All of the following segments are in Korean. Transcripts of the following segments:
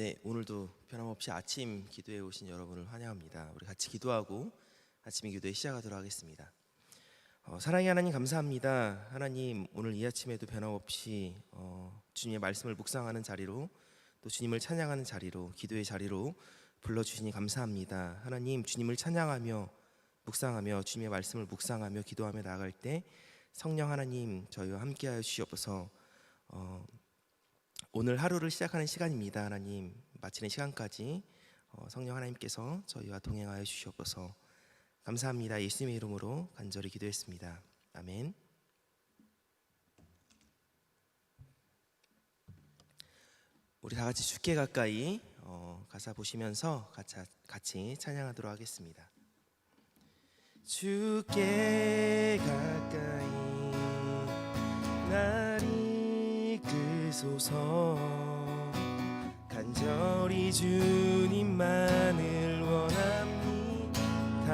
네, 오늘도 변함없이 아침 기도에 오신 여러분을 환영합니다. 우리 같이 기도하고 아침 기도에 시작하도록 하겠습니다. 어, 사랑의 하나님 감사합니다. 하나님 오늘 이 아침에도 변함없이 어, 주님의 말씀을 묵상하는 자리로 또 주님을 찬양하는 자리로 기도의 자리로 불러 주시니 감사합니다. 하나님 주님을 찬양하며 묵상하며 주님의 말씀을 묵상하며 기도하며 나아갈 때 성령 하나님 저희와 함께하여 주시옵소서. 어, 오늘 하루를 시작하는 시간입니다. 하나님 마치는 시간까지 어, 성령 하나님께서 저희와 동행하여 주시옵소서. 감사합니다. 예수님의 이름으로 간절히 기도했습니다. 아멘. 우리 다 같이 주께 가까이 어, 가사 보시면서 같이, 찬양하도록 하겠습니다. 주께 가까이 날 이끄소서. 간절히 주님만을 원합니다.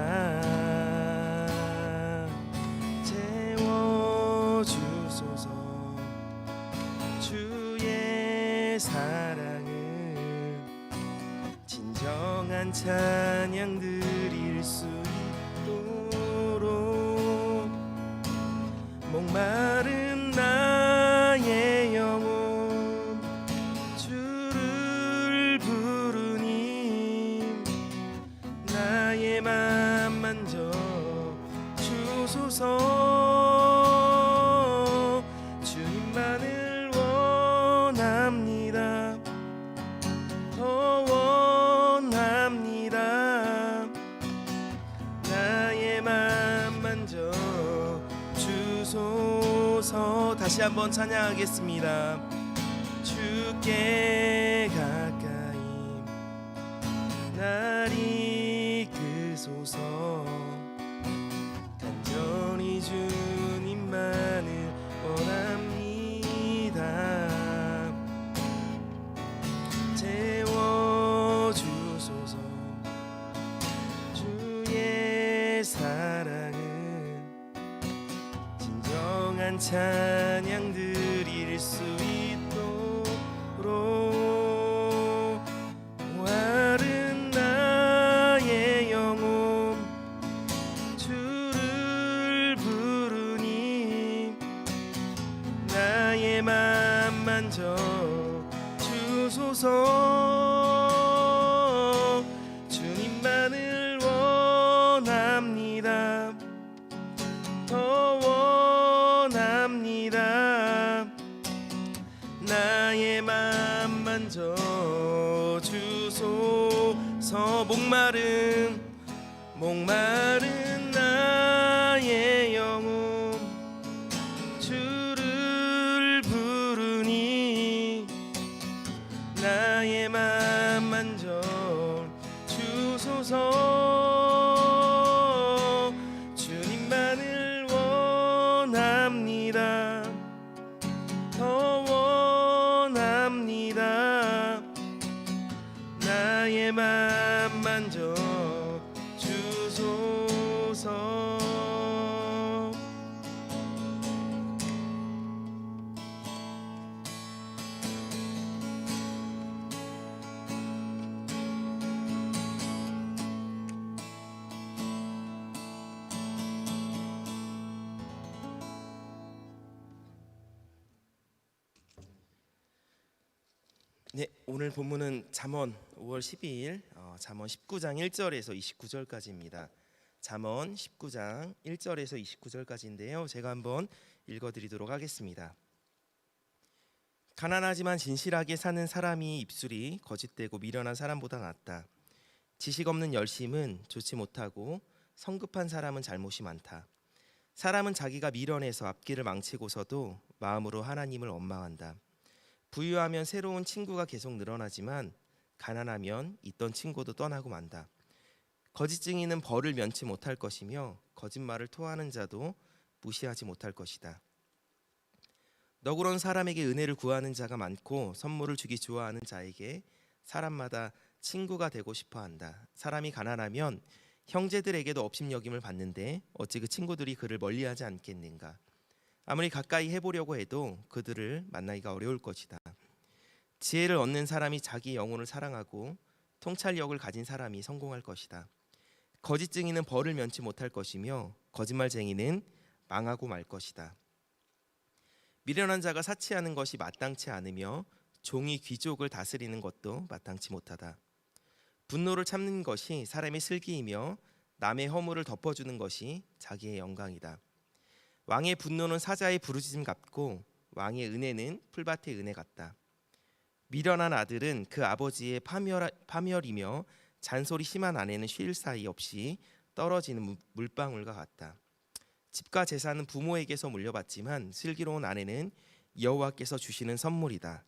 채워주소서. 주의 사랑을 진정한 찬양 드릴 수 있도록 목마 한번 찬양하겠습니다. 주께 진정한 찬양 드릴 수 있도록 와른 나의 영혼 주를 부르니 나의 맘 만져 네, 오늘 본문은 잠언 5월 12일 어, 잠언 19장 1절에서 29절까지입니다. 잠언 19장 1절에서 29절까지인데요. 제가 한번 읽어 드리도록 하겠습니다. 가난하지만 진실하게 사는 사람이 입술이 거짓되고 미련한 사람보다 낫다. 지식 없는 열심은 좋지 못하고 성급한 사람은 잘못이 많다. 사람은 자기가 미련해서 앞길을 망치고서도 마음으로 하나님을 원망한다. 부유하면 새로운 친구가 계속 늘어나지만 가난하면 있던 친구도 떠나고 만다. 거짓 증인은 벌을 면치 못할 것이며 거짓말을 토하는 자도 무시하지 못할 것이다. 너그러운 사람에게 은혜를 구하는 자가 많고 선물을 주기 좋아하는 자에게 사람마다 친구가 되고 싶어 한다. 사람이 가난하면 형제들에게도 업신여김을 받는데 어찌 그 친구들이 그를 멀리하지 않겠는가? 아무리 가까이 해보려고 해도 그들을 만나기가 어려울 것이다. 지혜를 얻는 사람이 자기 영혼을 사랑하고 통찰력을 가진 사람이 성공할 것이다. 거짓 증인은 벌을 면치 못할 것이며 거짓말쟁이는 망하고 말 것이다. 미련한 자가 사치하는 것이 마땅치 않으며 종이 귀족을 다스리는 것도 마땅치 못하다. 분노를 참는 것이 사람의 슬기이며 남의 허물을 덮어주는 것이 자기의 영광이다. 왕의 분노는 사자의 부르짖음 같고 왕의 은혜는 풀밭의 은혜 같다. 미련한 아들은 그 아버지의 파멸, 파멸이며 잔소리 심한 아내는 쉴 사이 없이 떨어지는 물- 물방울과 같다. 집과 재산은 부모에게서 물려받지만 슬기로운 아내는 여호와께서 주시는 선물이다.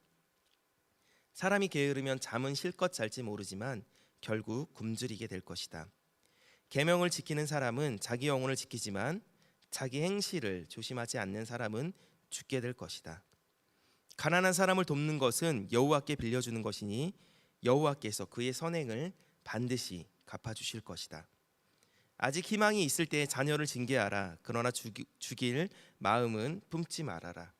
사람이 게으르면 잠은 실컷 잘지 모르지만 결국 굶주리게 될 것이다. 계명을 지키는 사람은 자기 영혼을 지키지만 자기 행실을 조심하지 않는 사람은 죽게 될 것이다. 가난한 사람을 돕는 것은 여호와께 빌려주는 것이니 여호와께서 그의 선행을 반드시 갚아주실 것이다. 아직 희망이 있을 때 자녀를 징계하라. 그러나 죽이, 죽일 마음은 품지 말아라.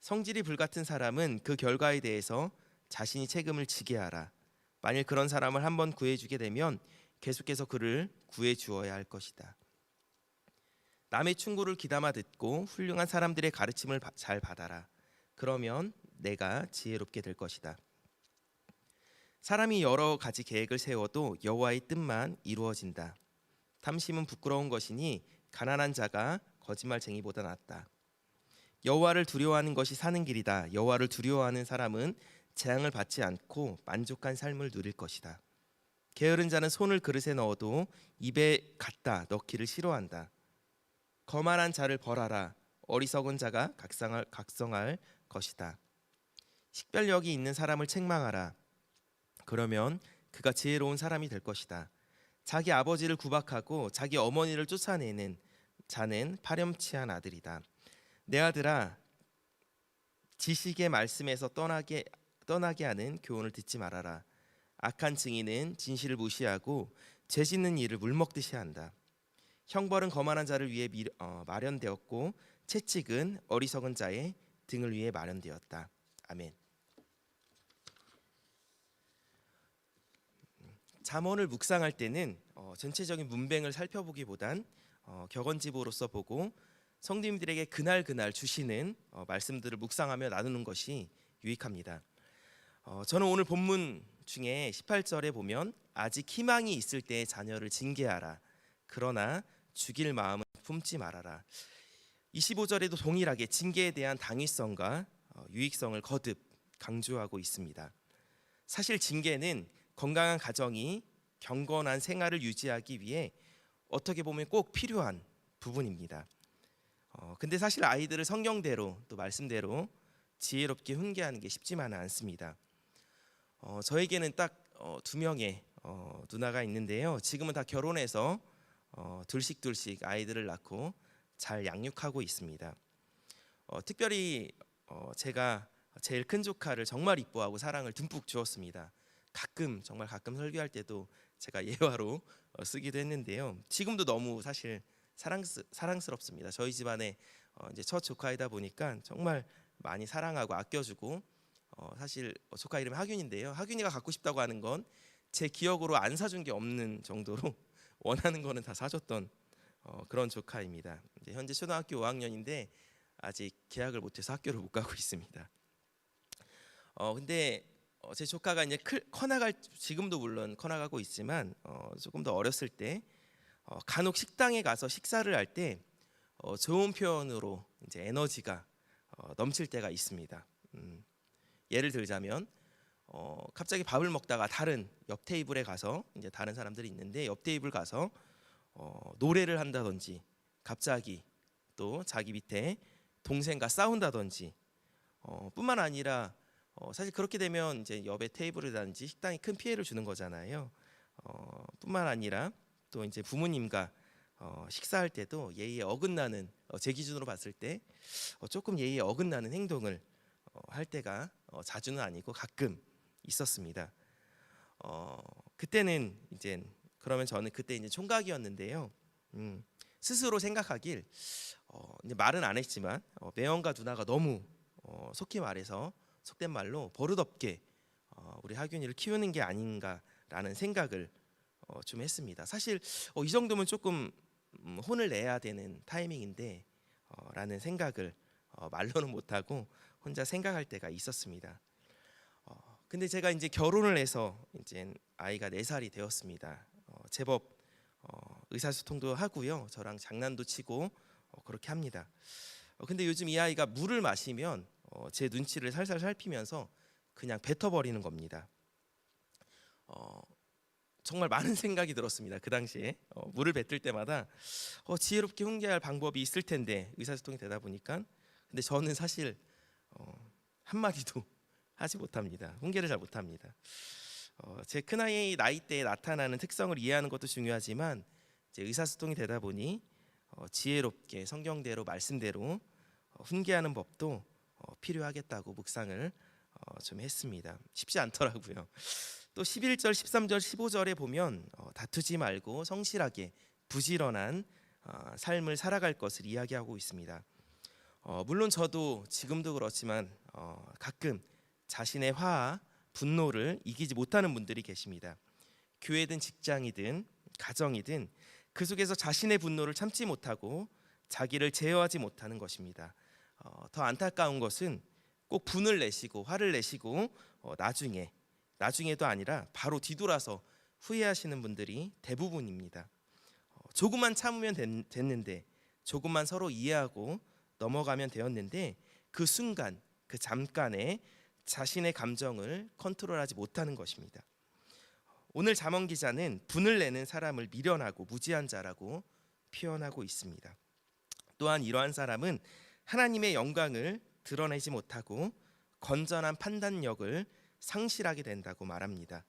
성질이 불같은 사람은 그 결과에 대해서 자신이 책임을 지게 하라. 만일 그런 사람을 한번 구해주게 되면 계속해서 그를 구해 주어야 할 것이다. 남의 충고를 귀담아 듣고 훌륭한 사람들의 가르침을 바- 잘 받아라. 그러면 내가 지혜롭게 될 것이다. 사람이 여러 가지 계획을 세워도 여호와의 뜻만 이루어진다. 탐심은 부끄러운 것이니 가난한 자가 거짓말쟁이보다 낫다. 여호와를 두려워하는 것이 사는 길이다. 여호와를 두려워하는 사람은 재앙을 받지 않고 만족한 삶을 누릴 것이다. 게으른 자는 손을 그릇에 넣어도 입에 갖다 넣기를 싫어한다. 거만한 자를 벌하라. 어리석은 자가 각성할, 각성할 것이다. 식별력이 있는 사람을 책망하라. 그러면 그가 지혜로운 사람이 될 것이다. 자기 아버지를 구박하고 자기 어머니를 쫓아내는 자는 파렴치한 아들이다. 내 아들아, 지식의 말씀에서 떠나게 떠나게 하는 교훈을 듣지 말아라. 악한 증인은 진실을 무시하고 죄 짓는 일을 물 먹듯이 한다. 형벌은 거만한 자를 위해 미, 어, 마련되었고 채찍은 어리석은 자의 등을 위해 마련되었다. 아멘. 잠언을 묵상할 때는 어, 전체적인 문맥을 살펴보기보단 어, 격언집으로서 보고 성도님들에게 그날 그날 주시는 어, 말씀들을 묵상하며 나누는 것이 유익합니다. 어, 저는 오늘 본문 중에 18절에 보면 아직 희망이 있을 때 자녀를 징계하라. 그러나 죽일 마음은 품지 말아라. 25절에도 동일하게 징계에 대한 당위성과 어, 유익성을 거듭 강조하고 있습니다. 사실 징계는 건강한 가정이 경건한 생활을 유지하기 위해 어떻게 보면 꼭 필요한 부분입니다. 어, 근데 사실 아이들을 성경대로 또 말씀대로 지혜롭게 훈계하는 게 쉽지만은 않습니다. 어, 저에게는 딱두 명의 어, 누나가 있는데요. 지금은 다 결혼해서 어, 둘씩 둘씩 아이들을 낳고 잘 양육하고 있습니다. 어, 특별히 어, 제가 제일 큰 조카를 정말 이뻐하고 사랑을 듬뿍 주었습니다. 가끔 정말 가끔 설교할 때도 제가 예화로 어, 쓰기도 했는데요. 지금도 너무 사실 사랑스, 사랑스럽습니다. 저희 집안에 어, 이제 첫 조카이다 보니까 정말 많이 사랑하고 아껴주고 어, 사실 어, 조카 이름이 하균인데요. 하균이가 갖고 싶다고 하는 건 제 기억으로 안 사준 게 없는 정도로 원하는 거는 다 사줬던 어, 그런 조카입니다. 현재 초등학교 5학년인데 아직 계약을 못해서 학교를 못 가고 있습니다. 어 근데 어, 제 조카가 이제 클, 커나갈 지금도 물론 커나가고 있지만 어, 조금 더 어렸을 때 어, 간혹 식당에 가서 식사를 할때 어, 좋은 표현으로 이제 에너지가 어, 넘칠 때가 있습니다. 음, 예를 들자면 어, 갑자기 밥을 먹다가 다른 옆 테이블에 가서 이제 다른 사람들이 있는데 옆 테이블 가서 어, 노래를 한다든지 갑자기 또 자기 밑에 동생과 싸운다든지 어, 뿐만 아니라 어, 사실 그렇게 되면 이제 옆에 테이블이라든지 식당이 큰 피해를 주는 거잖아요. 어, 뿐만 아니라 또 이제 부모님과 어, 식사할 때도 예의에 어긋나는 어, 제 기준으로 봤을 때 어, 조금 예의에 어긋나는 행동을 어, 할 때가 어, 자주는 아니고 가끔 있었습니다. 어, 그때는 이제 그러면 저는 그때 이제 총각이었는데요. 음, 스스로 생각하길 어, 이제 말은 안 했지만 어, 매형과 누나가 너무 어, 속히 말해서 속된 말로 버릇없게 어, 우리 하균이를 키우는 게 아닌가라는 생각을 어, 좀 했습니다. 사실 어, 이 정도면 조금 음, 혼을 내야 되는 타이밍인데 어, 라는 생각을 어, 말로는 못하고 혼자 생각할 때가 있었습니다. 어, 근데 제가 이제 결혼을 해서 이제 아이가 네 살이 되었습니다. 어, 제법 어, 의사소통도 하고요. 저랑 장난도 치고 어, 그렇게 합니다. 어, 근데 요즘 이 아이가 물을 마시면 어, 제 눈치를 살살 살피면서 그냥 뱉어버리는 겁니다. 어, 정말 많은 생각이 들었습니다. 그 당시에 어, 물을 뱉을 때마다 어, 지혜롭게 훈계할 방법이 있을 텐데 의사소통이 되다 보니까 근데 저는 사실 어, 한 마디도 하지 못합니다. 훈계를 잘 못합니다. 어, 제 큰아이 나이 때에 나타나는 특성을 이해하는 것도 중요하지만 이제 의사소통이 되다 보니 어, 지혜롭게 성경대로 말씀대로 어, 훈계하는 법도 어, 필요하겠다고 묵상을 어, 좀 했습니다. 쉽지 않더라고요. 또 11절, 13절, 15절에 보면 어, 다투지 말고 성실하게 부지런한 어, 삶을 살아갈 것을 이야기하고 있습니다. 어, 물론 저도 지금도 그렇지만 어, 가끔 자신의 화와 분노를 이기지 못하는 분들이 계십니다. 교회든 직장이든 가정이든 그 속에서 자신의 분노를 참지 못하고 자기를 제어하지 못하는 것입니다. 어, 더 안타까운 것은 꼭 분을 내시고 화를 내시고 어, 나중에 나중에도 아니라 바로 뒤돌아서 후회하시는 분들이 대부분입니다. 어, 조금만 참으면 됐, 됐는데 조금만 서로 이해하고 넘어가면 되었는데 그 순간 그 잠깐에 자신의 감정을 컨트롤하지 못하는 것입니다. 오늘 잠언 기자는 분을 내는 사람을 미련하고 무지한 자라고 표현하고 있습니다. 또한 이러한 사람은 하나님의 영광을 드러내지 못하고 건전한 판단력을 상실하게 된다고 말합니다.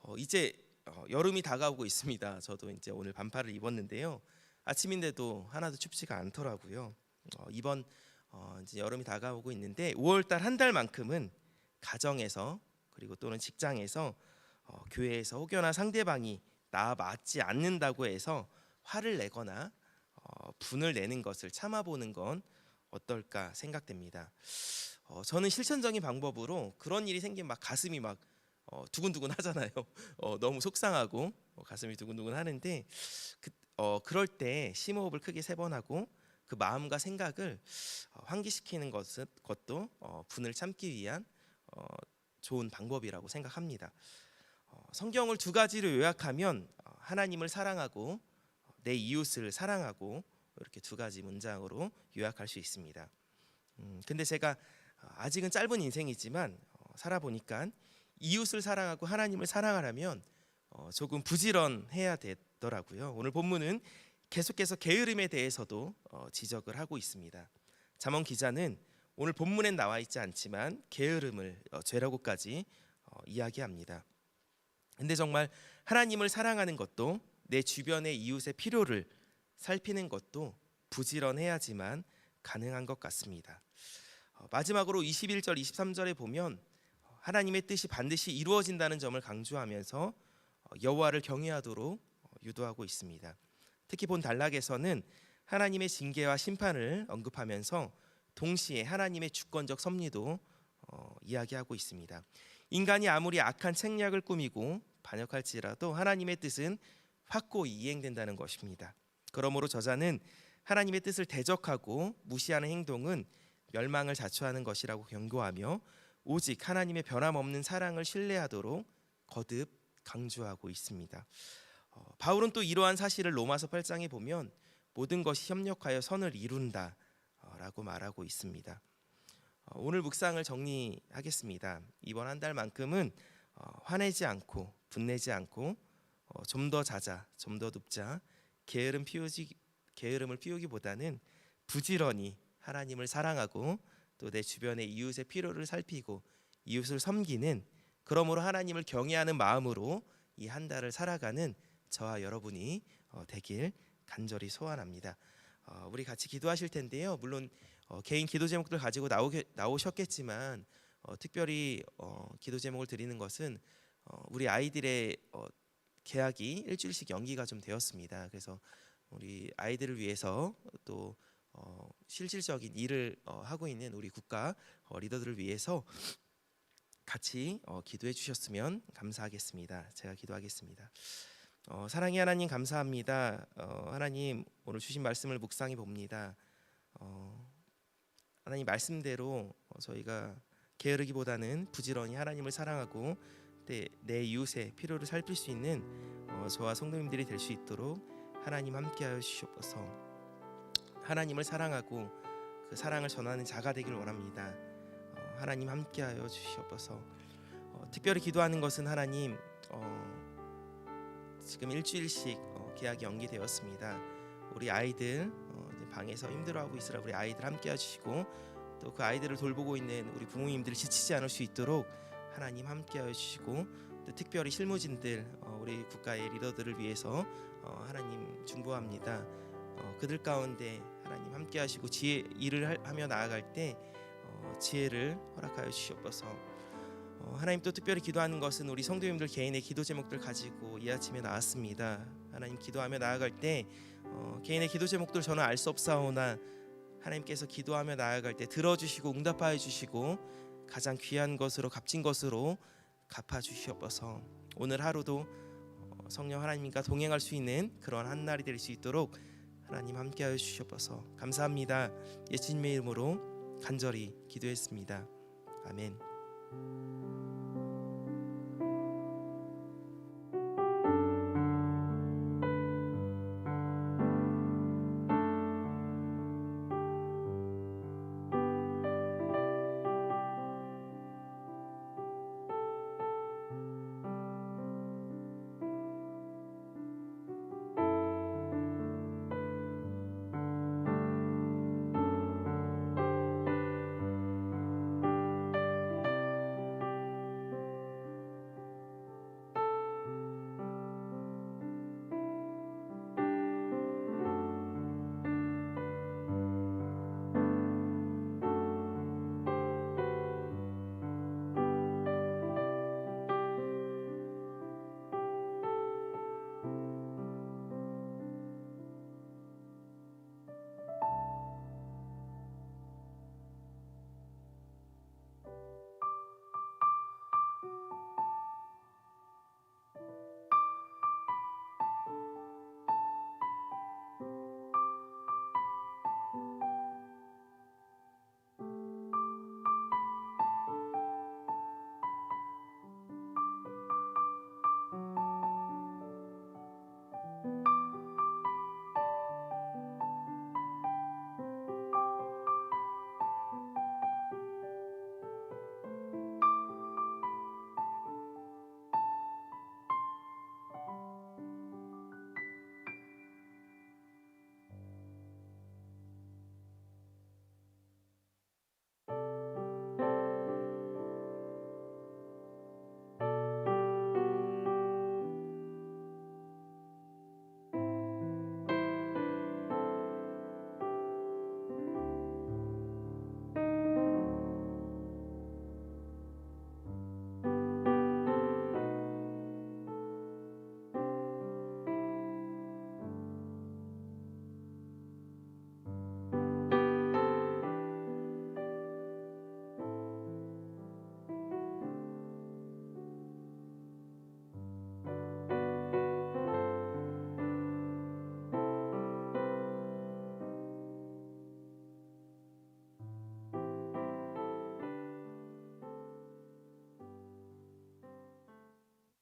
어, 이제 어, 여름이 다가오고 있습니다. 저도 이제 오늘 반팔을 입었는데요. 아침인데도 하나도 춥지가 않더라고요. 어, 이번 어, 이제 여름이 다가오고 있는데 5월달 한 달만큼은 가정에서 그리고 또는 직장에서 어, 교회에서 혹여나 상대방이 나 맞지 않는다고 해서 화를 내거나 어, 분을 내는 것을 참아보는 건 어떨까 생각됩니다. 어, 저는 실천적인 방법으로 그런 일이 생기면 막 가슴이 막 어, 두근두근 하잖아요. 어, 너무 속상하고 어, 가슴이 두근두근 하는데 그, 어, 그럴 때 심호흡을 크게 세 번 하고 그 마음과 생각을 어, 환기시키는 것은, 것도 어, 분을 참기 위한 어, 좋은 방법이라고 생각합니다. 어, 성경을 두 가지로 요약하면 어, 하나님을 사랑하고 어, 내 이웃을 사랑하고 이렇게 두 가지 문장으로 요약할 수 있습니다. 음, 근데 제가 어, 아직은 짧은 인생이지만 어, 살아보니까 이웃을 사랑하고 하나님을 사랑하려면 어, 조금 부지런해야 되더라고요. 오늘 본문은 계속해서 게으름에 대해서도 어, 지적을 하고 있습니다. 잠언 기자는 오늘 본문엔 나와 있지 않지만 게으름을 어, 죄라고까지 어, 이야기합니다. 근데 정말 하나님을 사랑하는 것도 내 주변의 이웃의 필요를 살피는 것도 부지런해야지만 가능한 것 같습니다. 어, 마지막으로 21절 23절에 보면 어, 하나님의 뜻이 반드시 이루어진다는 점을 강조하면서 어, 여호와를 경외하도록 어, 유도하고 있습니다. 특히 본 단락에서는 하나님의 징계와 심판을 언급하면서 동시에 하나님의 주권적 섭리도 어, 이야기하고 있습니다. 인간이 아무리 악한 책략을 꾸미고 반역할지라도 하나님의 뜻은 확고히 이행된다는 것입니다. 그러므로 저자는 하나님의 뜻을 대적하고 무시하는 행동은 멸망을 자초하는 것이라고 경고하며 오직 하나님의 변함없는 사랑을 신뢰하도록 거듭 강조하고 있습니다. 어, 바울은 또 이러한 사실을 로마서 8장에 보면 모든 것이 협력하여 선을 이룬다 라고 말하고 있습니다. 어, 오늘 묵상을 정리하겠습니다. 이번 한 달만큼은 어, 화내지 않고 분내지 않고 어, 좀더 자자, 좀 더 눕자, 게으름 피우지 게으름을 피우기보다는 부지런히 하나님을 사랑하고 또 내 주변의 이웃의 필요를 살피고 이웃을 섬기는 그러므로 하나님을 경외하는 마음으로 이 한 달을 살아가는 저와 여러분이 어, 되길 간절히 소원합니다. 어, 우리 같이 기도하실 텐데요. 물론 어, 개인 기도 제목들 가지고 나오게, 나오셨겠지만 어, 특별히 어, 기도 제목을 드리는 것은 어, 우리 아이들의 어, 계약이 일주일씩 연기가 좀 되었습니다. 그래서 우리 아이들을 위해서 또 어, 실질적인 일을 어, 하고 있는 우리 국가 어, 리더들을 위해서 같이 어, 기도해 주셨으면 감사하겠습니다. 제가 기도하겠습니다. 어, 사랑의 하나님 감사합니다. 어, 하나님 오늘 주신 말씀을 묵상해 봅니다. 어, 하나님 말씀대로 어, 저희가 게으르기보다는 부지런히 하나님을 사랑하고 내, 내 이웃의 필요를 살필 수 있는 어, 저와 성도님들이 될 수 있도록 하나님 함께하여 주시옵소서. 하나님을 사랑하고 그 사랑을 전하는 자가 되길 원합니다. 어, 하나님 함께하여 주시옵소서. 어, 특별히 기도하는 것은 하나님 어, 지금 일주일씩 어, 계약이 연기되었습니다. 우리 아이들 어, 방에서 힘들어하고 있으라 우리 아이들 함께 해 주시고 또 그 아이들을 돌보고 있는 우리 부모님들이 지치지 않을 수 있도록 하나님 함께하여 주시고 또 특별히 실무진들 어, 우리 국가의 리더들을 위해서 어, 하나님 중보합니다. 어, 그들 가운데 하나님 함께 하시고 지혜 일을 할- 하며 나아갈 때 어, 지혜를 허락하여 주시옵소서. 어, 하나님 또 특별히 기도하는 것은 우리 성도님들 개인의 기도 제목들 가지고 이 아침에 나왔습니다. 하나님 기도하며 나아갈 때 어, 개인의 기도 제목들 저는 알 수 없사오나 하나님께서 기도하며 나아갈 때 들어주시고 응답하여 주시고 가장 귀한 것으로 값진 것으로 갚아 주시옵소서. 오늘 하루도 어, 성령 하나님과 동행할 수 있는 그런 한 날이 될 수 있도록 하나님 함께하여 주시옵소서. 감사합니다. 예수님의 이름으로 간절히 기도했습니다. 아멘.